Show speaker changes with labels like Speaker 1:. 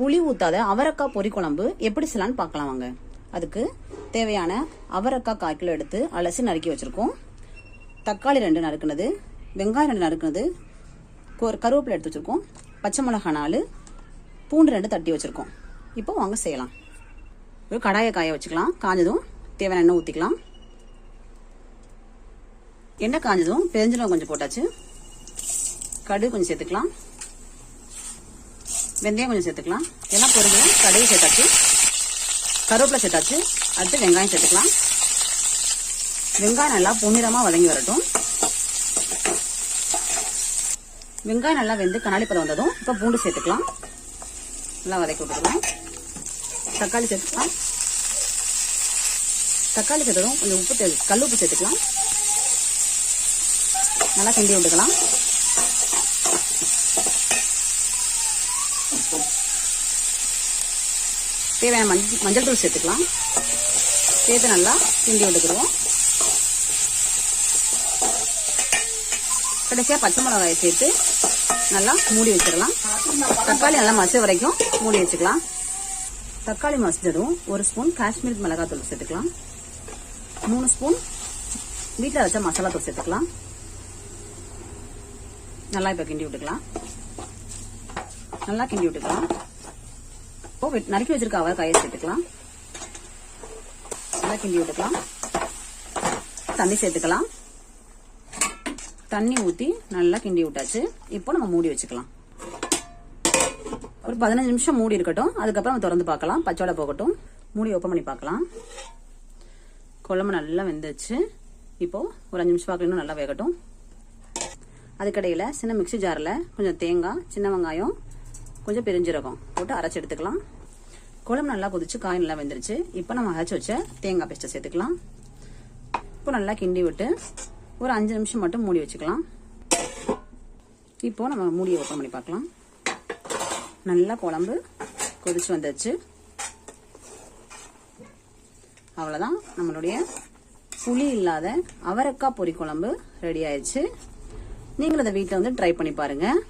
Speaker 1: புளி ஊத்தாத அவரக்காய் பொரி குழம்பு எப்படி செய்யலாம்னு பார்க்கலாம் வாங்க. அதுக்கு தேவையான அவரக்காய் கால் கிலோ எடுத்து அலசி நறுக்கி வச்சுருக்கோம். தக்காளி ரெண்டு நறுக்குனது வெங்காயம் ரெண்டு நறுக்குனது கருவேப்பிலை எடுத்து வச்சுருக்கோம். பச்சை மிளகாய் நாலு பூண்டு ரெண்டு தட்டி வச்சுருக்கோம். இப்போ வாங்க செய்யலாம். ஒரு கடாயை காய வச்சுக்கலாம். காஞ்சதும் தேவையான எண்ணெய் ஊற்றிக்கலாம் எண்ணெய் காஞ்சதும் பெருஞ்சலம் கொஞ்சம் போட்டாச்சு. கடுகு கொஞ்சம் சேர்த்துக்கலாம். வெந்தயம் கொஞ்சம் சேர்த்துக்கலாம். எல்லாம் பொருளும் கடுகு சேர்த்தாச்சு. கருவேப்பிலை சேர்த்தாச்சு. அடுத்து வெங்காயம் சேர்த்துக்கலாம். வெங்காயம் நல்லா பொன்னிறமாக வதங்கி வரட்டும். வெங்காயம் நல்லா வெந்து கண்ணாடி பதம் வந்ததும் இப்போ பூண்டு சேர்த்துக்கலாம். நல்லா வதக்கி விட்டுக்கலாம். தக்காளி சேர்த்துக்கலாம். தக்காளி சேர்த்ததும் கொஞ்சம் உப்பு கல் உப்பு சேர்த்துக்கலாம். நல்லா கிண்டி விட்டுக்கலாம். தேவையான மஞ்சள் மஞ்சள் தூள் சேர்த்துக்கலாம். சேர்த்து நல்லா கிண்டி விட்டுக்கிடுவோம் கடைசியாக பச்சை மிளகாயை சேர்த்து நல்லா மூடி வச்சிடலாம். தக்காளி நல்லா மசிய வரைக்கும் மூடி வச்சுக்கலாம். தக்காளி மசிஞ்சதும் ஒரு ஸ்பூன் காஷ்மீர் மிளகாய் தூள் சேர்த்துக்கலாம். மூணு ஸ்பூன் வீட்டில் வச்ச மசாலா தூள் சேர்த்துக்கலாம். நல்லா இப்போ கிண்டி விட்டுக்கலாம். நல்லா கிண்டி விட்டுக்கலாம். இப்போ நறுக்கி வச்சிருக்க அவரைக்காயை சேர்த்துக்கலாம். நல்லா கிண்டி விட்டுக்கலாம். தண்ணி சேர்த்துக்கலாம். தண்ணி ஊற்றி நல்லா கிண்டி விட்டாச்சு. இப்போ நம்ம மூடி வச்சுக்கலாம். ஒரு பதினஞ்சு நிமிஷம் மூடி இருக்கட்டும். அதுக்கப்புறம் நம்ம திறந்து பார்க்கலாம். பச்சோட போகட்டும். மூடி ஓப்பன் பண்ணி பார்க்கலாம். குழம்பு நல்லா வெந்துச்சு இப்போ ஒரு அஞ்சு நிமிஷம் பார்க்கலாம் நல்லா வேகட்டும். அதுக்கடையில் சின்ன மிக்ஸி ஜாரில் கொஞ்சம் தேங்காய் சின்ன வெங்காயம் கொஞ்சம் பெருஞ்சீரகம் போட்டு அரைச்சி எடுத்துக்கலாம். குழம்பு நல்லா கொதிச்சு காய் நல்லா வெந்துருச்சு. இப்போ நம்ம அரைச்சி வச்ச தேங்காய் பேஸ்ட்டை சேர்த்துக்கலாம். இப்போ நல்லா கிண்டி விட்டு ஒரு அஞ்சு நிமிஷம் மட்டும் மூடி வச்சுக்கலாம். இப்போ நம்ம மூடியை ஓப்பன் பண்ணி பார்க்கலாம். நல்லா குழம்பு கொதிச்சு வந்துருச்சு அவ்வளோதான் நம்மளுடைய புளி இல்லாத அவரைக்காய் பொரி குழம்பு ரெடி ஆயிடுச்சு. நீங்களும் அதை வீட்டில் வந்து ட்ரை பண்ணி பாருங்கள்